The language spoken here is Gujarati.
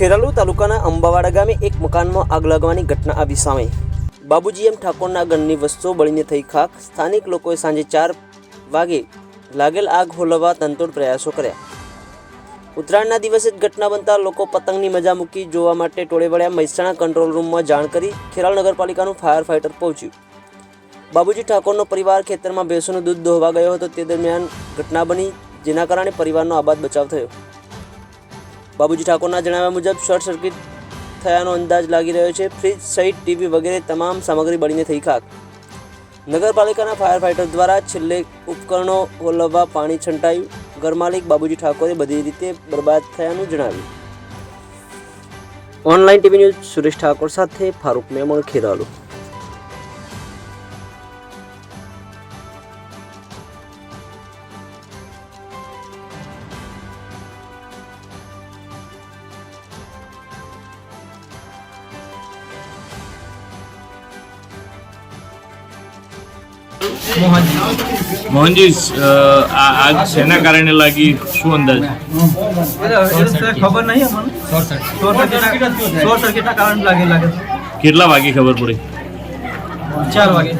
ખેરાલુ તાલુકાના અંબાવાડા ગામે એક મકાનમાં આગ લાગવાની ઘટના આવી સામે. બાબુજી એમ ઠાકોરના ગણની વસ્તુઓ બળીને થઈ ખાક સ્થાનિક લોકોએ સાંજે ચાર વાગે લાગેલ આગ હોલવવા તંતોડ પ્રયાસો કર્યા. ઉત્તરાયણના દિવસે જ ઘટના બનતા લોકો પતંગની મજા મૂકી જોવા માટે ટોળે વળ્યા મહેસાણા કંટ્રોલ રૂમમાં જાણ કરી ખેરાલ નગરપાલિકાનું ફાયર ફાઇટર પહોંચ્યું. બાબુજી ઠાકોરનો પરિવાર ખેતરમાં ભેંસોનું દૂધ દોહવા ગયો હતો. તે દરમિયાન ઘટના બની, જેના કારણે પરિવારનો આબાદ બચાવ થયો. બાબુજી ઠાકોરના જણાવ્યા મુજબ શોર્ટ સર્કિટ થયાનો અંદાજ લાગી રહ્યો છે. ફ્રીજ સહિત ટીવી વગેરે તમામ સામગ્રી બળીને થઈ ખાક. નગરપાલિકાના ફાયર ફાઇટર દ્વારા છેલ્લે ઉપકરણો ઓલવવા પાણી છંટાયું. ઘરમાલિક બાબુજી ઠાકોરે બધી રીતે બરબાદ થયાનું જણાવ્યું. Online TV news Suresh Thakor સાથે ફારૂક મેમણ ખેરાલુ. મોહનજી. આ આગ શેના કારણે લાગી? શું અંદાજ? ખબર નહીં અમને. શોર્ટ સર્કિટ શોર્ટ સર્કિટના કારણે લાગે લાગે કેટલા વાગે ખબર પડી? ચાર વાગે.